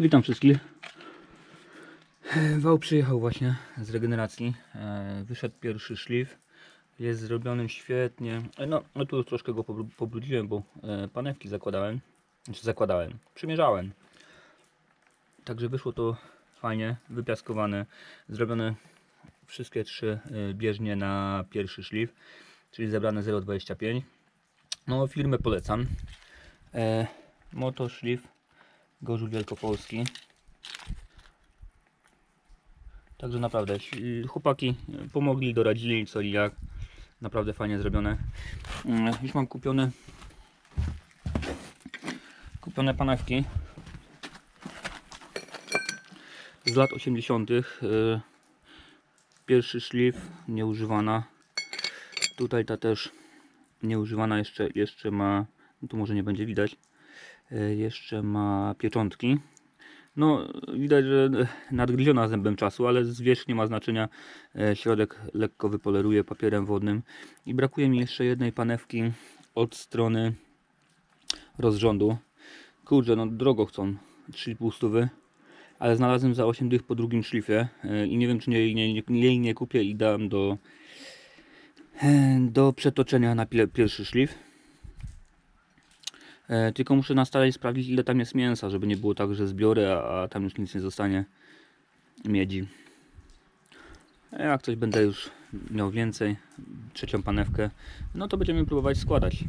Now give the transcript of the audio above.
Witam wszystkich. Wał przyjechał właśnie z regeneracji. E, Wyszedł pierwszy szlif. Jest zrobiony świetnie. E, No, no tu troszkę go pobru- pobrudziłem, bo e, panewki zakładałem. Znaczy zakładałem, przymierzałem. Także wyszło to fajnie, wypiaskowane. Zrobione wszystkie trzy bieżnie na pierwszy szlif, czyli zebrane 0,25. No, firmę polecam. E, Moto szlif Gorzów Wielkopolski. Także naprawdę chłopaki pomogli, doradzili co i jak. Naprawdę fajnie zrobione. Mm, Już mam kupione kupione panewki z lat 80. y, Pierwszy szlif nieużywana. Tutaj ta też nieużywana jeszcze, jeszcze ma, tu może nie będzie widać, jeszcze ma pieczątki. No, widać, że nadgryziona zębem czasu, ale zwierzch nie ma znaczenia. E, Środek lekko wypoleruje papierem wodnym. I brakuje mi jeszcze jednej panewki od strony rozrządu. Kurczę, no drogo chcą. 3,5 stówy. Ale znalazłem za 8 dych po drugim szlifie e, i nie wiem, czy nie, nie, nie, jej nie kupię i dam do, e, do przetoczenia na pie- pierwszy szlif. E, tylko muszę na stale sprawdzić ile tam jest mięsa, żeby nie było tak, że zbiorę, a, tam już nic nie zostanie miedzi. A Jak coś będę już miał więcej, trzecią panewkę, no to będziemy próbować składać.